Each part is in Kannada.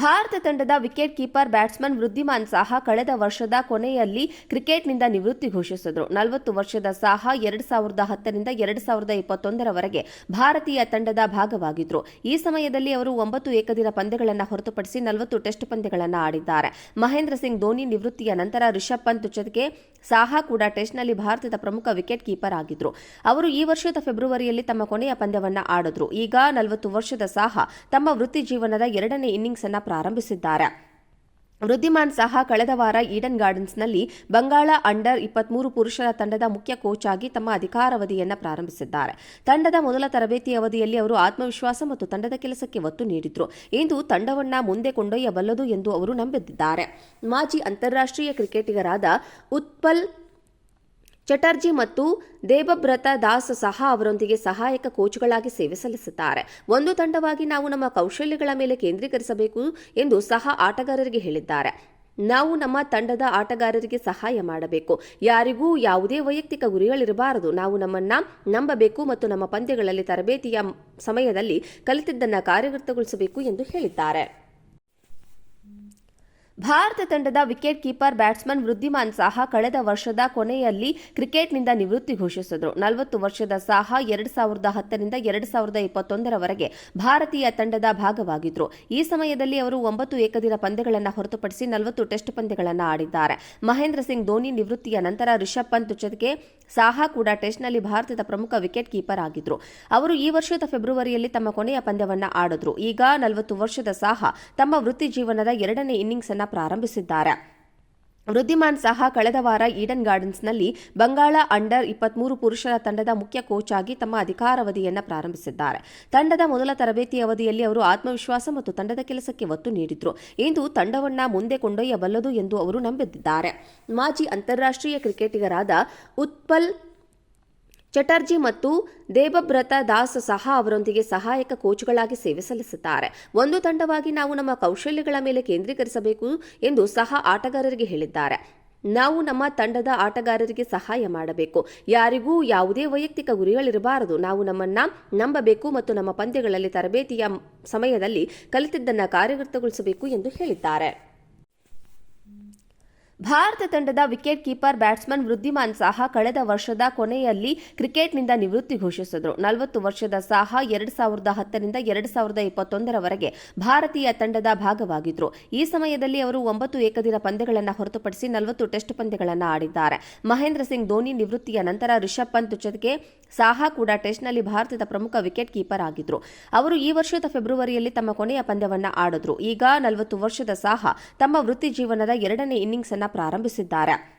ಭಾರತ ತಂಡದ wicket keeper batsman Wriddhiman Saha ಕಳೆದ ವರ್ಷದ ಕೊನೆಯಲ್ಲಿ ಕ್ರಿಕೆಟ್ನಿಂದ ನಿವೃತ್ತಿ ಘೋಷಿಸಿದರು. ನಲವತ್ತು ವರ್ಷದ ಸಾಹಾ ಎರಡು ಸಾವಿರದ ಹತ್ತರಿಂದ ಎರಡು ಸಾವಿರದ ಇಪ್ಪತ್ತೊಂದರವರೆಗೆ ಭಾರತೀಯ ತಂಡದ ಭಾಗವಾಗಿದ್ದರು ಈ ಸಮಯದಲ್ಲಿ ಅವರು ಒಂಬತ್ತು ಏಕದಿನ ಪಂದ್ಯಗಳನ್ನು ಹೊರತುಪಡಿಸಿ ನಲವತ್ತು ಟೆಸ್ಟ್ ಪಂದ್ಯಗಳನ್ನು ಆಡಿದ್ದಾರೆ. ಮಹೇಂದ್ರ ಸಿಂಗ್ ಧೋನಿ ನಿವೃತ್ತಿಯ ನಂತರ ರಿಷಬ್ ಪಂತ್ ಜೊತೆಗೆ ಸಾಹಾ ಕೂಡ ಟೆಸ್ಟ್ನಲ್ಲಿ ಭಾರತದ ಪ್ರಮುಖ ವಿಕೆಟ್ ಕೀಪರ್ ಆಗಿದ್ದರು ಅವರು ಈ ವರ್ಷದ ಫೆಬ್ರವರಿಯಲ್ಲಿ ತಮ್ಮ ಕೊನೆಯ ಪಂದ್ಯವನ್ನು ಆಡಿದ್ರು. ಈಗ ನಲವತ್ತು ವರ್ಷದ ಸಾಹಾ ತಮ್ಮ ವೃತ್ತಿ ಜೀವನದ ಎರಡನೇ ಇನ್ನಿಂಗ್ಸ್ ಅನ್ನ ಪ್ರಾರಂಭಿಸಿದ್ದಾರೆ. ವೃದ್ಧಿಮಾನ್ ಸಹ ಕಳೆದ ವಾರ ಈಡನ್ ಗಾರ್ಡನ್ಸ್ನಲ್ಲಿ ಬಂಗಾಳ ಅಂಡರ್ ಇಪ್ಪತ್ಮೂರು ಪುರುಷರ ತಂಡದ ಮುಖ್ಯ ಕೋಚ್ ಆಗಿ ತಮ್ಮ ಅಧಿಕಾರಾವಧಿಯನ್ನು ಪ್ರಾರಂಭಿಸಿದ್ದಾರೆ. ತಂಡದ ಮೊದಲ ತರಬೇತಿ ಅವಧಿಯಲ್ಲಿ ಅವರು ಆತ್ಮವಿಶ್ವಾಸ ಮತ್ತು ತಂಡದ ಕೆಲಸಕ್ಕೆ ಒತ್ತು ನೀಡಿದ್ರು. ಇಂದು ತಂಡವನ್ನ ಮುಂದೆ ಕೊಂಡೊಯ್ಯಬಲ್ಲದು ಎಂದು ಅವರು ನಂಬಿದ್ದಾರೆ. ಮಾಜಿ ಅಂತಾರಾಷ್ಟ್ರೀಯ ಕ್ರಿಕೆಟಿಗರಾದ ಉತ್ಪಲ್ ಚಟರ್ಜಿ ಮತ್ತು ದೇವಬ್ರತ ದಾಸ್ ಸಹ ಅವರೊಂದಿಗೆ ಸಹಾಯಕ ಕೋಚ್ಗಳಾಗಿ ಸೇವೆ ಸಲ್ಲಿಸುತ್ತಾರೆ. ಒಂದು ತಂಡವಾಗಿ ನಾವು ನಮ್ಮ ಕೌಶಲ್ಯಗಳ ಮೇಲೆ ಕೇಂದ್ರೀಕರಿಸಬೇಕು ಎಂದು ಸಹ ಆಟಗಾರರಿಗೆ ಹೇಳಿದ್ದಾರೆ. ನಾವು ನಮ್ಮ ತಂಡದ ಆಟಗಾರರಿಗೆ ಸಹಾಯ ಮಾಡಬೇಕು. ಯಾರಿಗೂ ಯಾವುದೇ ವೈಯಕ್ತಿಕ ಗುರಿಗಳಿರಬಾರದು. ನಾವು ನಮ್ಮನ್ನ ನಂಬಬೇಕು ಮತ್ತು ನಮ್ಮ ಪಂದ್ಯಗಳಲ್ಲಿ ತರಬೇತಿಯ ಸಮಯದಲ್ಲಿ ಕಲಿತಿದ್ದನ್ನು ಕಾರ್ಯಗತಗೊಳಿಸಬೇಕು ಎಂದು ಹೇಳಿದ್ದಾರೆ. ಭಾರತ ತಂಡದ wicket keeper batsman Wriddhiman Saha ಕಳೆದ ವರ್ಷದ ಕೊನೆಯಲ್ಲಿ ಕ್ರಿಕೆಟ್ನಿಂದ ನಿವೃತ್ತಿ ಘೋಷಿಸಿದರು. ನಲವತ್ತು ವರ್ಷದ ಸಾಹಾ ಎರಡು ಸಾವಿರದ ಹತ್ತರಿಂದ ಎರಡು ಸಾವಿರದ ಇಪ್ಪತ್ತೊಂದರವರೆಗೆ ಭಾರತೀಯ ತಂಡದ ಭಾಗವಾಗಿದ್ದರು ಈ ಸಮಯದಲ್ಲಿ ಅವರು ಒಂಬತ್ತು ಏಕದಿನ ಪಂದ್ಯಗಳನ್ನು ಹೊರತುಪಡಿಸಿ ನಲವತ್ತು ಟೆಸ್ಟ್ ಪಂದ್ಯಗಳನ್ನು ಆಡಿದ್ದಾರೆ. ಮಹೇಂದ್ರ ಸಿಂಗ್ ಧೋನಿ ನಿವೃತ್ತಿಯ ನಂತರ ರಿಷಬ್ ಪಂತ್ ಜೊತೆಗೆ ಸಾಹಾ ಕೂಡ ಟೆಸ್ಟ್ನಲ್ಲಿ ಭಾರತದ ಪ್ರಮುಖ ವಿಕೆಟ್ ಕೀಪರ್ ಆಗಿದ್ದರು ಅವರು ಈ ವರ್ಷದ ಫೆಬ್ರವರಿಯಲ್ಲಿ ತಮ್ಮ ಕೊನೆಯ ಪಂದ್ಯವನ್ನು ಆಡಿದ್ರು. ಈಗ ನಲವತ್ತು ವರ್ಷದ ಸಾಹಾ ತಮ್ಮ ವೃತ್ತಿ ಜೀವನದ ಎರಡನೇ ಇನ್ನಿಂಗ್ಸ್ ಅನ್ನ ಪ್ರಾರಂಭಿಸಿದ್ದಾರೆ. ವೃದ್ಧಿಮಾನ್ ಸಹ ಕಳೆದ ವಾರ ಈಡನ್ ಗಾರ್ಡನ್ಸ್ನಲ್ಲಿ ಬಂಗಾಳ ಅಂಡರ್ ಇಪ್ಪತ್ಮೂರು ಪುರುಷರ ತಂಡದ ಮುಖ್ಯ ಕೋಚ್ ಆಗಿ ತಮ್ಮ ಅಧಿಕಾರಾವಧಿಯನ್ನು ಪ್ರಾರಂಭಿಸಿದ್ದಾರೆ. ತಂಡದ ಮೊದಲ ತರಬೇತಿ ಅವಧಿಯಲ್ಲಿ ಅವರು ಆತ್ಮವಿಶ್ವಾಸ ಮತ್ತು ತಂಡದ ಕೆಲಸಕ್ಕೆ ಒತ್ತು ನೀಡಿದ್ರು. ಇಂದು ತಂಡವನ್ನ ಮುಂದೆ ಕೊಂಡೊಯ್ಯಬಲ್ಲದು ಎಂದು ಅವರು ನಂಬಿದ್ದಾರೆ. ಮಾಜಿ ಅಂತಾರಾಷ್ಟ್ರೀಯ ಕ್ರಿಕೆಟಿಗರಾದ ಉತ್ಪಲ್ ಚಟರ್ಜಿ ಮತ್ತು ದೇವಬ್ರತ ದಾಸ್ ಸಹ ಅವರೊಂದಿಗೆ ಸಹಾಯಕ ಕೋಚ್ಗಳಾಗಿ ಸೇವೆ ಸಲ್ಲಿಸುತ್ತಾರೆ. ಒಂದು ತಂಡವಾಗಿ ನಾವು ನಮ್ಮ ಕೌಶಲ್ಯಗಳ ಮೇಲೆ ಕೇಂದ್ರೀಕರಿಸಬೇಕು ಎಂದು ಸಹ ಆಟಗಾರರಿಗೆ ಹೇಳಿದ್ದಾರೆ. ನಾವು ನಮ್ಮ ತಂಡದ ಆಟಗಾರರಿಗೆ ಸಹಾಯ ಮಾಡಬೇಕು. ಯಾರಿಗೂ ಯಾವುದೇ ವೈಯಕ್ತಿಕ ಗುರಿಗಳಿರಬಾರದು. ನಾವು ನಮ್ಮನ್ನ ನಂಬಬೇಕು ಮತ್ತು ನಮ್ಮ ಪಂದ್ಯಗಳಲ್ಲಿ ತರಬೇತಿಯ ಸಮಯದಲ್ಲಿ ಕಲಿತಿದ್ದನ್ನು ಕಾರ್ಯಗತಗೊಳಿಸಬೇಕು ಎಂದು ಹೇಳಿದ್ದಾರೆ. ಭಾರತ ತಂಡದ wicket keeper batsman Wriddhiman Saha ಕಳೆದ ವರ್ಷದ ಕೊನೆಯಲ್ಲಿ ಕ್ರಿಕೆಟ್ನಿಂದ ನಿವೃತ್ತಿ ಘೋಷಿಸಿದರು. ನಲವತ್ತು ವರ್ಷದ ಸಾಹಾ ಎರಡ್ ಸಾವಿರದ ಹತ್ತರಿಂದ ಎರಡ್ ಸಾವಿರದ ಇಪ್ಪತ್ತೊಂದರವರೆಗೆ ಭಾರತೀಯ ತಂಡದ ಭಾಗವಾಗಿದ್ದರು ಈ ಸಮಯದಲ್ಲಿ ಅವರು ಒಂಬತ್ತು ಏಕದಿನ ಪಂದ್ಯಗಳನ್ನು ಹೊರತುಪಡಿಸಿ ನಲವತ್ತು ಟೆಸ್ಟ್ ಪಂದ್ಯಗಳನ್ನು ಆಡಿದ್ದಾರೆ. ಮಹೇಂದ್ರ ಸಿಂಗ್ ಧೋನಿ ನಿವೃತ್ತಿಯ ನಂತರ ರಿಷಬ್ ಪಂತ್ ಜೊತೆಗೆ ಸಾಹಾ ಕೂಡ ಟೆಸ್ಟ್ನಲ್ಲಿ ಭಾರತದ ಪ್ರಮುಖ ವಿಕೆಟ್ ಕೀಪರ್ ಆಗಿದ್ದರು ಅವರು ಈ ವರ್ಷದ ಫೆಬ್ರವರಿಯಲ್ಲಿ ತಮ್ಮ ಕೊನೆಯ ಪಂದ್ಯವನ್ನು ಆಡಿದ್ರು. ಈಗ ನಲವತ್ತು ವರ್ಷದ ಸಾಹಾ ತಮ್ಮ ವೃತ್ತಿ ಜೀವನದ ಎರಡನೇ ಇನ್ನಿಂಗ್ಸ್ ಅನ್ನ ಪ್ರಾರಂಭಿಸಿದ್ದಾರೆ.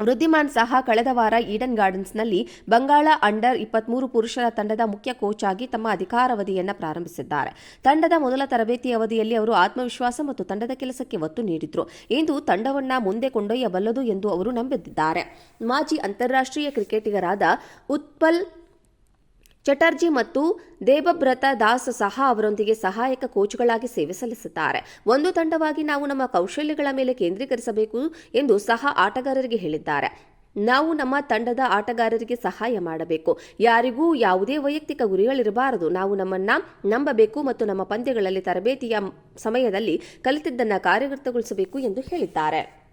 ವೃದ್ಧಿಮಾನ್ ಸಹ ಕಳೆದ ವಾರ ಈಡನ್ ಗಾರ್ಡನ್ಸ್ನಲ್ಲಿ ಬಂಗಾಳ ಅಂಡರ್ ಇಪ್ಪತ್ಮೂರು ಪುರುಷರ ತಂಡದ ಮುಖ್ಯ ಕೋಚ್ ಆಗಿ ತಮ್ಮ ಅಧಿಕಾರಾವಧಿಯನ್ನು ಪ್ರಾರಂಭಿಸಿದ್ದಾರೆ. ತಂಡದ ಮೊದಲ ತರಬೇತಿ ಅವಧಿಯಲ್ಲಿ ಅವರು ಆತ್ಮವಿಶ್ವಾಸ ಮತ್ತು ತಂಡದ ಕೆಲಸಕ್ಕೆ ಒತ್ತು ನೀಡಿದ್ರು. ಇಂದು ತಂಡವನ್ನು ಮುಂದೆ ಕೊಂಡೊಯ್ಯಬಲ್ಲದು ಎಂದು ಅವರು ನಂಬಿದ್ದಾರೆ. ಮಾಜಿ ಅಂತಾರಾಷ್ಟ್ರೀಯ ಕ್ರಿಕೆಟಿಗರಾದ ಉತ್ಪಲ್ ಚಟರ್ಜಿ ಮತ್ತು ದೇವಬ್ರತ ದಾಸ್ ಸಹ ಅವರೊಂದಿಗೆ ಸಹಾಯಕ ಕೋಚ್ಗಳಾಗಿ ಸೇವೆ ಸಲ್ಲಿಸುತ್ತಾರೆ. ಒಂದು ತಂಡವಾಗಿ ನಾವು ನಮ್ಮ ಕೌಶಲ್ಯಗಳ ಮೇಲೆ ಕೇಂದ್ರೀಕರಿಸಬೇಕು ಎಂದು ಸಹ ಆಟಗಾರರಿಗೆ ಹೇಳಿದ್ದಾರೆ. ನಾವು ನಮ್ಮ ತಂಡದ ಆಟಗಾರರಿಗೆ ಸಹಾಯ ಮಾಡಬೇಕು. ಯಾರಿಗೂ ಯಾವುದೇ ವೈಯಕ್ತಿಕ ಗುರಿಗಳಿರಬಾರದು. ನಾವು ನಮ್ಮನ್ನ ನಂಬಬೇಕು ಮತ್ತು ನಮ್ಮ ಪಂದ್ಯಗಳಲ್ಲಿ ತರಬೇತಿಯ ಸಮಯದಲ್ಲಿ ಕಲಿತಿದ್ದನ್ನು ಕಾರ್ಯಗತಗೊಳಿಸಬೇಕು ಎಂದು ಹೇಳಿದ್ದಾರೆ.